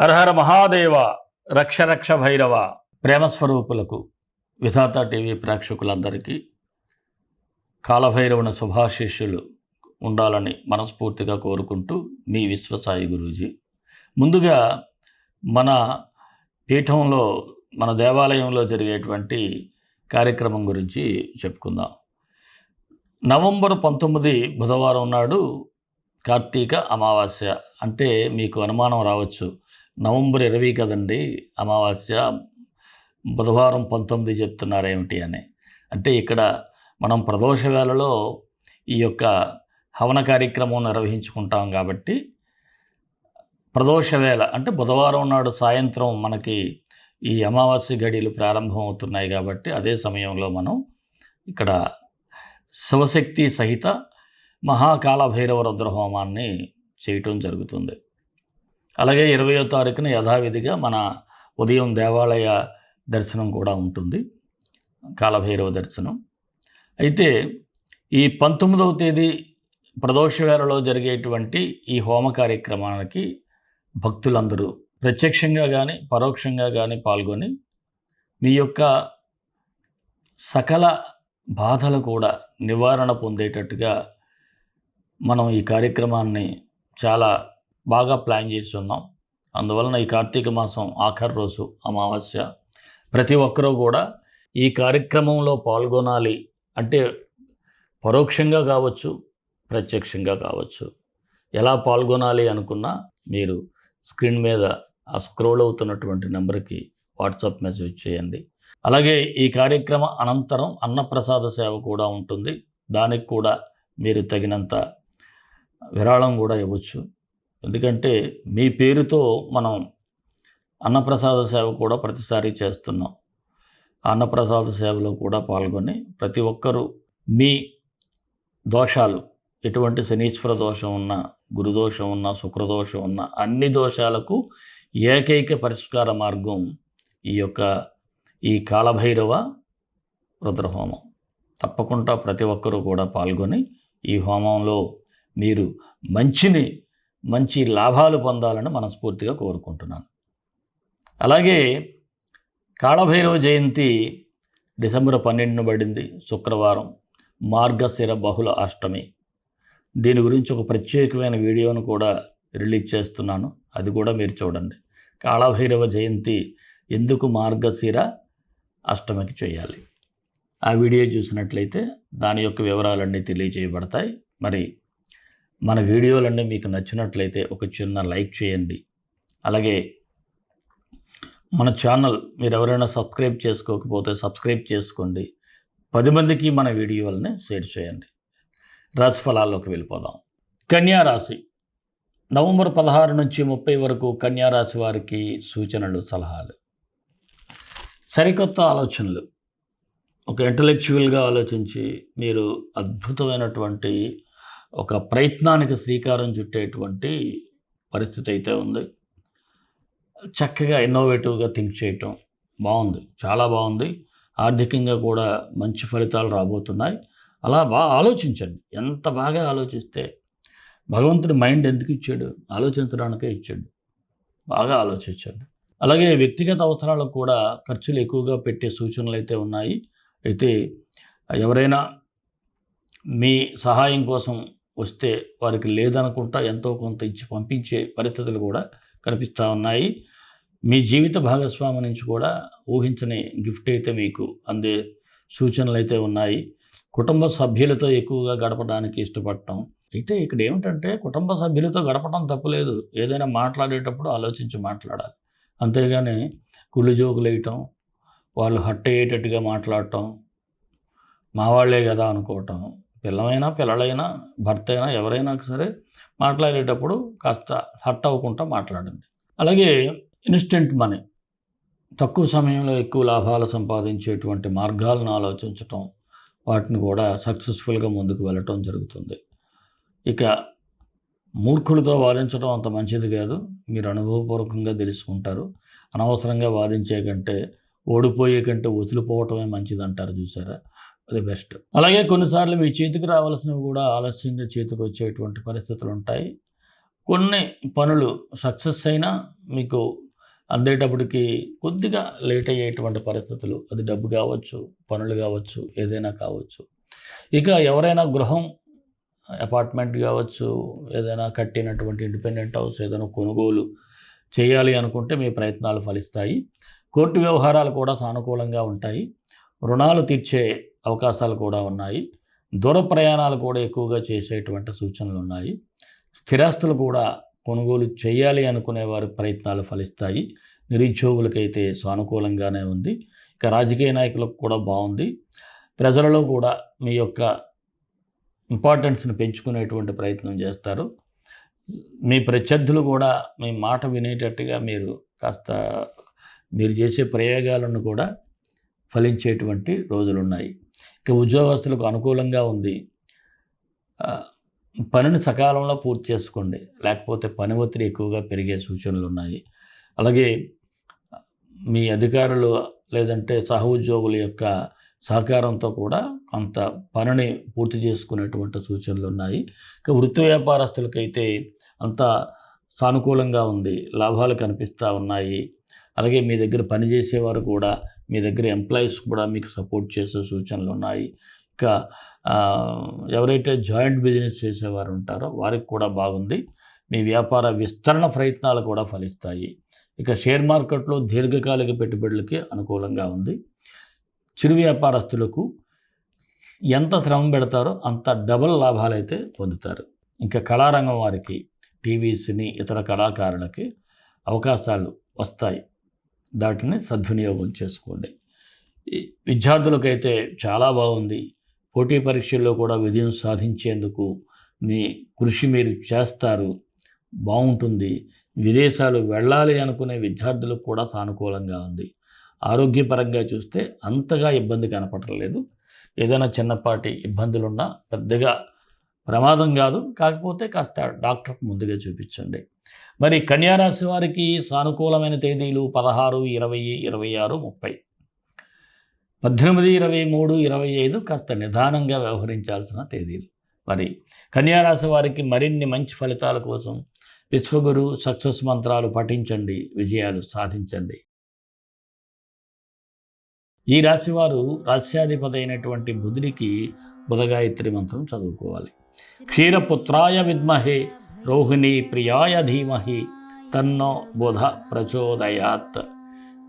హరహర మహాదేవ రక్ష రక్ష భైరవ ప్రేమస్వరూపులకు విధాత టీవీ ప్రేక్షకులందరికీ కాలభైరవుని శుభాశిష్యులు ఉండాలని మనస్ఫూర్తిగా కోరుకుంటూ మీ విశ్వసాయి గురూజీ. ముందుగా మన పీఠంలో మన దేవాలయంలో జరిగేటువంటి కార్యక్రమం గురించి చెప్పుకుందాం. నవంబర్ పంతొమ్మిది బుధవారం నాడు కార్తీక అమావాస్య అంటే మీకు అనుమానం రావచ్చు. నవంబర్ ఇరవై కదండి అమావాస్య బుధవారం పంతొమ్మిది చెప్తున్నారేమిటి అని. అంటే ఇక్కడ మనం ప్రదోష వేళలో ఈ యొక్క హవన కార్యక్రమం నిర్వహించుకుంటాం కాబట్టి ప్రదోష వేళ అంటే బుధవారం నాడు సాయంత్రం మనకి ఈ అమావాస్య గడియలు ప్రారంభం అవుతున్నాయి కాబట్టి అదే సమయంలో మనం ఇక్కడ శివశక్తి సహిత మహాకాల భైరవ రుద్రహోమాన్ని చేయటం జరుగుతుంది. అలాగే ఇరవయో తారీఖున యథావిధిగా మన ఉదయం దేవాలయ దర్శనం కూడా ఉంటుంది కాలభైరవ దర్శనం. అయితే ఈ పంతొమ్మిదవ తేదీ ప్రదోషవేళలో జరిగేటువంటి ఈ హోమ కార్యక్రమానికి భక్తులందరూ ప్రత్యక్షంగా కానీ పరోక్షంగా కానీ పాల్గొని మీ యొక్క సకల బాధలు కూడా నివారణ పొందేటట్టుగా మనం ఈ కార్యక్రమాన్ని చాలా బాగా ప్లాన్ చేసి ఉన్నాం. అందువలన ఈ కార్తీక మాసం ఆఖరి రోజు అమావాస్య. ప్రతి ఒక్కరూ కూడా ఈ కార్యక్రమంలో పాల్గొనాలి. అంటే పరోక్షంగా కావచ్చు ప్రత్యక్షంగా కావచ్చు. ఎలా పాల్గొనాలి అనుకున్నా మీరు స్క్రీన్ మీద ఆ స్క్రోల్ అవుతున్నటువంటి నెంబర్కి వాట్సాప్ మెసేజ్ చేయండి. అలాగే ఈ కార్యక్రమ అనంతరం అన్నప్రసాద సేవ కూడా ఉంటుంది. దానికి కూడా మీరు తగినంత విరాళం కూడా ఇవ్వచ్చు. ఎందుకంటే మీ పేరుతో మనం అన్నప్రసాద సేవ కూడా ప్రతిసారి చేస్తున్నాం. అన్నప్రసాద సేవలో కూడా పాల్గొని ప్రతి ఒక్కరూ మీ దోషాలు ఎటువంటి శనీశ్వర దోషం ఉన్నా గురుదోషం ఉన్నా శుక్రదోషం ఉన్నా అన్ని దోషాలకు ఏకైక పరిష్కార మార్గం ఈ యొక్క ఈ కాలభైరవ రుద్రహోమం. తప్పకుండా ప్రతి ఒక్కరూ కూడా పాల్గొని ఈ హోమంలో మీరు మంచిని మంచి లాభాలు పొందాలని మనస్ఫూర్తిగా కోరుకుంటున్నాను. అలాగే కాళభైరవ జయంతి డిసెంబర్ పన్నెండున పడింది శుక్రవారం మార్గశిర బహుళ అష్టమి. దీని గురించి ఒక ప్రత్యేకమైన వీడియోను కూడా రిలీజ్ చేస్తున్నాను అది కూడా మీరు చూడండి. కాళభైరవ జయంతి ఎందుకు మార్గశిర అష్టమికి చేయాలి? ఆ వీడియో చూసినట్లయితే దాని యొక్క వివరాలన్నీ తెలియజేయబడతాయి. మరి మన వీడియోలన్నీ మీకు నచ్చినట్లయితే ఒక చిన్న లైక్ చేయండి. అలాగే మన ఛానల్ మీరు ఎవరైనా సబ్స్క్రైబ్ చేసుకోకపోతే సబ్స్క్రైబ్ చేసుకోండి. పది మందికి మన వీడియోలని షేర్ చేయండి. రాశి ఫలాల్లోకి వెళ్ళిపోదాం. కన్యా రాశి. నవంబర్ పదహారు నుంచి ముప్పై వరకు కన్యా రాశి వారికి సూచనలు సలహాలు. సరికొత్త ఆలోచనలు. ఒక ఇంటలెక్చువల్గా ఆలోచించి మీరు అద్భుతమైనటువంటి ఒక ప్రయత్నానికి శ్రీకారం చుట్టేటువంటి పరిస్థితి అయితే ఉంది. చక్కగా ఇన్నోవేటివ్గా థింక్ చేయటం బాగుంది. చాలా బాగుంది. ఆర్థికంగా కూడా మంచి ఫలితాలు రాబోతున్నాయి. అలా బాగా ఆలోచించండి. ఎంత బాగా ఆలోచిస్తే భగవంతుడి మైండ్ ఎందుకు ఇచ్చాడు? ఆలోచించడానికే ఇచ్చాడు. బాగా ఆలోచించండి. అలాగే వ్యక్తిగత అవసరాలకు కూడా ఖర్చులు ఎక్కువగా పెట్టే సూచనలు అయితే ఉన్నాయి. అయితే ఎవరైనా మీ సహాయం కోసం వస్తే వారికి లేదనుకుంటా ఎంతో కొంత ఇచ్చి పంపించే పరిస్థితులు కూడా కనిపిస్తూ ఉన్నాయి. మీ జీవిత భాగస్వామి నుంచి కూడా ఊహించని గిఫ్ట్ అయితే మీకు అందే సూచనలు అయితే ఉన్నాయి. కుటుంబ సభ్యులతో ఎక్కువగా గడపడానికి ఇష్టపడటం. అయితే ఇక్కడ ఏమిటంటే కుటుంబ సభ్యులతో గడపడం తప్పులేదు. ఏదైనా మాట్లాడేటప్పుడు ఆలోచించి మాట్లాడాలి. అంతేగాని కుళ్ళు జోకులు వేయటం వాళ్ళు హట్ అయ్యేటట్టుగా మాట్లాడటం మా వాళ్ళే కదా అనుకోవటం పిల్లమైనా పిల్లలైనా భర్త అయినా ఎవరైనా సరే మాట్లాడేటప్పుడు కాస్త హట్ అవ్వకుండా మాట్లాడండి. అలాగే ఇన్స్టెంట్ మనీ తక్కువ సమయంలో ఎక్కువ లాభాలు సంపాదించేటువంటి మార్గాలను ఆలోచించటం వాటిని కూడా సక్సెస్ఫుల్గా ముందుకు వెళ్ళటం జరుగుతుంది. ఇక మూర్ఖులతో వాదించడం అంత మంచిది కాదు. మీరు అనుభవపూర్వకంగా తెలుసుకుంటారు. అనవసరంగా వాదించే కంటే ఓడిపోయే కంటే వదిలిపోవటమే మంచిది అంటారు చూసారా? అది బెస్ట్. అలాగే కొన్నిసార్లు మీ చేతికి రావాల్సినవి కూడా ఆలస్యంగా చేతికి వచ్చేటువంటి పరిస్థితులు ఉంటాయి. కొన్ని పనులు సక్సెస్ అయినా మీకు అందేటప్పటికి కొద్దిగా లేట్ అయ్యేటువంటి పరిస్థితులు అది డబ్బు కావచ్చు పనులు కావచ్చు ఏదైనా కావచ్చు. ఇక ఎవరైనా గృహం అపార్ట్మెంట్ కావచ్చు ఏదైనా కట్టినటువంటి ఇండిపెండెంట్ హౌస్ ఏదైనా కొనుగోలు చేయాలి అనుకుంటే మీ ప్రయత్నాలు ఫలిస్తాయి. కోర్టు వ్యవహారాలు కూడా సానుకూలంగా ఉంటాయి. రుణాలు తీర్చే అవకాశాలు కూడా ఉన్నాయి. దూర ప్రయాణాలు కూడా ఎక్కువగా చేసేటువంటి సూచనలు ఉన్నాయి. స్థిరాస్తులు కూడా కొనుగోలు చేయాలి అనుకునే వారి ప్రయత్నాలు ఫలిస్తాయి. నిరుద్యోగులకైతే సానుకూలంగానే ఉంది. ఇక రాజకీయ నాయకులకు కూడా బాగుంది. ప్రజలలో కూడా మీ యొక్క ఇంపార్టెన్స్ని పెంచుకునేటువంటి ప్రయత్నం చేస్తారు. మీ ప్రత్యర్థులు కూడా మీ మాట వినేటట్టుగా మీరు కాస్త మీరు చేసే ప్రయోగాలను కూడా ఫలించేటువంటి రోజులు ఉన్నాయి ఇక ఉద్యోగస్తులకు అనుకూలంగా ఉంది. పనిని సకాలంలో పూర్తి చేసుకోండి. లేకపోతే పని ఒత్తిడి ఎక్కువగా పెరిగే సూచనలు ఉన్నాయి. అలాగే మీ అధికారులు లేదంటే సహ ఉద్యోగుల యొక్క సహకారంతో కూడా కొంత పనిని పూర్తి చేసుకునేటువంటి సూచనలు ఉన్నాయి. ఇక వృత్తి వ్యాపారస్తులకైతే అంత సానుకూలంగా ఉంది. లాభాలు కనిపిస్తూ ఉన్నాయి. అలాగే మీ దగ్గర పనిచేసేవారు కూడా మీ దగ్గర ఎంప్లాయీస్ కూడా మీకు సపోర్ట్ చేసే సూచనలు ఉన్నాయి. ఇంకా ఎవరైతే జాయింట్ బిజినెస్ చేసేవారు ఉంటారో వారికి కూడా బాగుంది. మీ వ్యాపార విస్తరణ ప్రయత్నాలు కూడా ఫలిస్తాయి. ఇక షేర్ మార్కెట్లో దీర్ఘకాలిక పెట్టుబడులకి అనుకూలంగా ఉంది. చిరు వ్యాపారస్తులకు ఎంత శ్రమ పెడతారో అంత డబల్ లాభాలు అయితే పొందుతారు. ఇంకా కళారంగం వారికి టీవీ సినీ ఇతర కళాకారులకి అవకాశాలు వస్తాయి. దాటిని సద్వినియోగం చేసుకోండి. విద్యార్థులకైతే చాలా బాగుంది. పోటీ పరీక్షల్లో కూడా విజయం సాధించేందుకు మీ కృషి మీరు చేస్తారు. బాగుంటుంది. విదేశాలు వెళ్ళాలి అనుకునే విద్యార్థులకు కూడా సానుకూలంగా ఉంది. ఆరోగ్యపరంగా చూస్తే అంతగా ఇబ్బంది కనపడలేదు ఏదైనా చిన్నపాటి ఇబ్బందులున్నా పెద్దగా ప్రమాదం కాదు. కాకపోతే కాస్త డాక్టర్కి ముందుగా చూపించండి. మరి కన్యారాశి వారికి సానుకూలమైన తేదీలు పదహారు ఇరవై ఇరవై ఆరు ముప్పై. పద్దెనిమిది ఇరవై మూడు ఇరవై ఐదు కాస్త నిదానంగా వ్యవహరించాల్సిన తేదీలు. మరి కన్యారాశి వారికి మరిన్ని మంచి ఫలితాల కోసం విశ్వగురు సక్సెస్ మంత్రాలు పఠించండి విజయాలు సాధించండి. ఈ రాశివారు రాస్యాధిపతి అయినటువంటి బుధుడికి బుధగాయత్రి మంత్రం చదువుకోవాలి. క్షీరపుత్రాయ విద్మహే రోహిణి ప్రియాయ ధీమహి తన్నో బుధ ప్రచోదయాత్.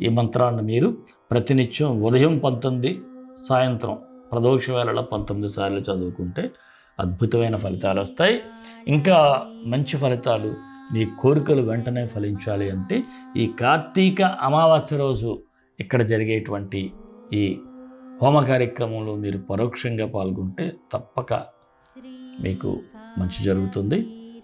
ఈ మంత్రాన్ని మీరు ప్రతినిత్యం ఉదయం పంతొమ్మిది సాయంత్రం ప్రదోష వేళలో పంతొమ్మిది సార్లు చదువుకుంటే అద్భుతమైన ఫలితాలు వస్తాయి. ఇంకా మంచి ఫలితాలు మీ కోరికలు వెంటనే ఫలించాలి అంటే ఈ కార్తీక అమావాస్య రోజు ఇక్కడ జరిగేటువంటి ఈ హోమ కార్యక్రమంలో మీరు పరోక్షంగా పాల్గొంటే తప్పక మీకు మంచి జరుగుతుంది.